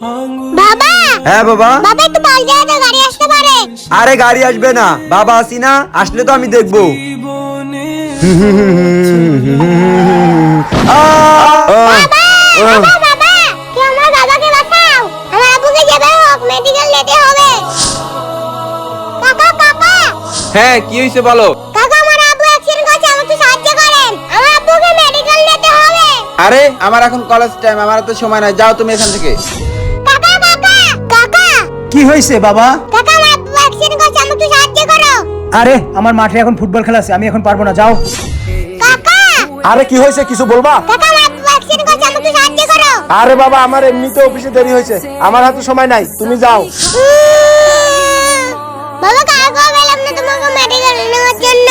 বাবা! হ্যাঁ বাবা। বাবা একটু দাও গাড়ি আসতে পারে। আরে গাড়ি আসবে না। বাবা আসি না। আসলে তো আমি দেখব। বাবা বাবা কেউ আমার বাবাকে বাঁচাও। আমার আব্বুকে যেতে হোক মেডিকেল যেতে হবে। কাকা কাকা। হ্যাঁ কি হয়েছে বলো? কাকা আমার আব্বু অ্যাক্সিডেন্ট করেছে আমাকে সাহায্য করেন। আমার আব্বুকে মেডিকেল যেতে হবে। আরে আমার এখন কলেজ টাইম আমার তো সময় নাই। যাও তুমি এখান থেকে। কি হয়েছে বাবা কাকা আমার আব্বু অ্যাক্সিডেন্ট করেছে আমাকে সাহায্য করো আরে আমার মাঠে এখন ফুটবল খেলা আছে আমি এখন পারব না যাও কাকা আরে কি হয়েছে কিছু বলবা কাকা আমার আব্বু অ্যাক্সিডেন্ট করেছে আমাকে সাহায্য করো আরে বাবা আমার এমনিতে অফিসে দেরি হয়েছে আমার হাতে সময় নাই তুমি যাও বাবা কাকা বললাম না তোমাকে মেডিকেল নেওয়ার জন্য